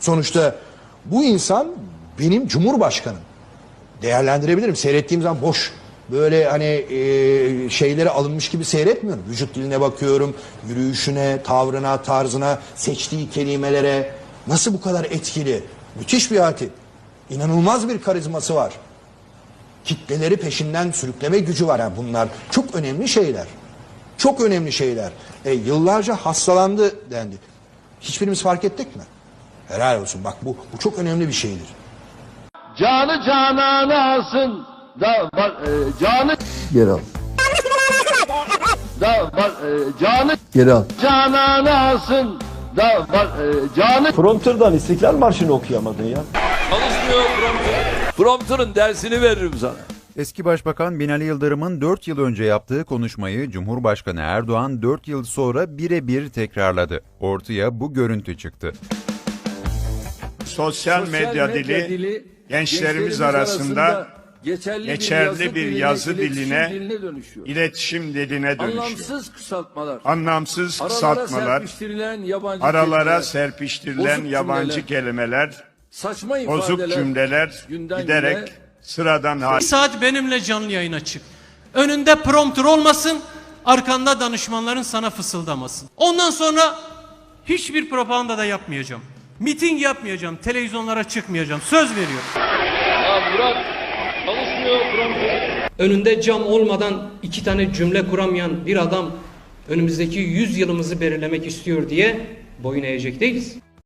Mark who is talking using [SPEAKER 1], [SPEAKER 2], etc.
[SPEAKER 1] Sonuçta bu insan benim cumhurbaşkanım. Değerlendirebilirim. Seyrettiğim zaman boş. Böyle hani e, şeylere alınmış gibi seyretmiyorum. Vücut diline bakıyorum, yürüyüşüne, tavrına, tarzına, seçtiği kelimelere. Nasıl bu kadar etkili? Müthiş bir hatip. İnanılmaz bir karizması var. Kitleleri peşinden sürükleme gücü var. Yani bunlar çok önemli şeyler. Çok önemli şeyler. E, yıllarca hastalandı dendi. Hiçbirimiz fark ettik mi? Helal olsun. Bak bu, bu çok önemli bir şeydir.
[SPEAKER 2] Canı cananı alsın da bak e, canı
[SPEAKER 3] Geri al.
[SPEAKER 2] da bak e, canı
[SPEAKER 3] Geri al.
[SPEAKER 2] cananı alsın da bak e, canı
[SPEAKER 4] Prompter'dan İstiklal Marşı'nı okuyamadın ya.
[SPEAKER 5] Çalışmıyor prompter. Prompter'ın dersini veririm sana.
[SPEAKER 6] Eski Başbakan Binali Yıldırım'ın 4 yıl önce yaptığı konuşmayı Cumhurbaşkanı Erdoğan 4 yıl sonra birebir tekrarladı. Ortaya bu görüntü çıktı.
[SPEAKER 7] Sosyal medya dili gençlerimiz arasında
[SPEAKER 5] geçerli,
[SPEAKER 7] geçerli bir yazı
[SPEAKER 5] iletişim
[SPEAKER 7] diline,
[SPEAKER 5] diline dönüşüyor.
[SPEAKER 7] iletişim diline dönüşüyor.
[SPEAKER 5] Anlamsız kısaltmalar.
[SPEAKER 7] Anlamsız
[SPEAKER 5] Aralara
[SPEAKER 7] kısaltmalar,
[SPEAKER 5] serpiştirilen yabancı
[SPEAKER 7] aralara
[SPEAKER 5] kelimeler,
[SPEAKER 7] serpiştirilen
[SPEAKER 5] bozuk
[SPEAKER 7] yabancı
[SPEAKER 5] cümleler,
[SPEAKER 7] kelimeler,
[SPEAKER 5] saçma
[SPEAKER 7] bozuk
[SPEAKER 5] ifadeler,
[SPEAKER 7] cümleler giderek
[SPEAKER 5] güne
[SPEAKER 7] sıradan hal
[SPEAKER 8] Bir saat benimle canlı yayına çık. Önünde prompter olmasın, arkanda danışmanların sana fısıldamasın. Ondan sonra hiçbir propaganda da yapmayacağım. Miting yapmayacağım, televizyonlara çıkmayacağım. Söz veriyorum.
[SPEAKER 5] Ya Murat çalışmıyor
[SPEAKER 9] önünde cam olmadan iki tane cümle kuramayan bir adam önümüzdeki 100 yılımızı belirlemek istiyor diye boyun eğecek değiliz.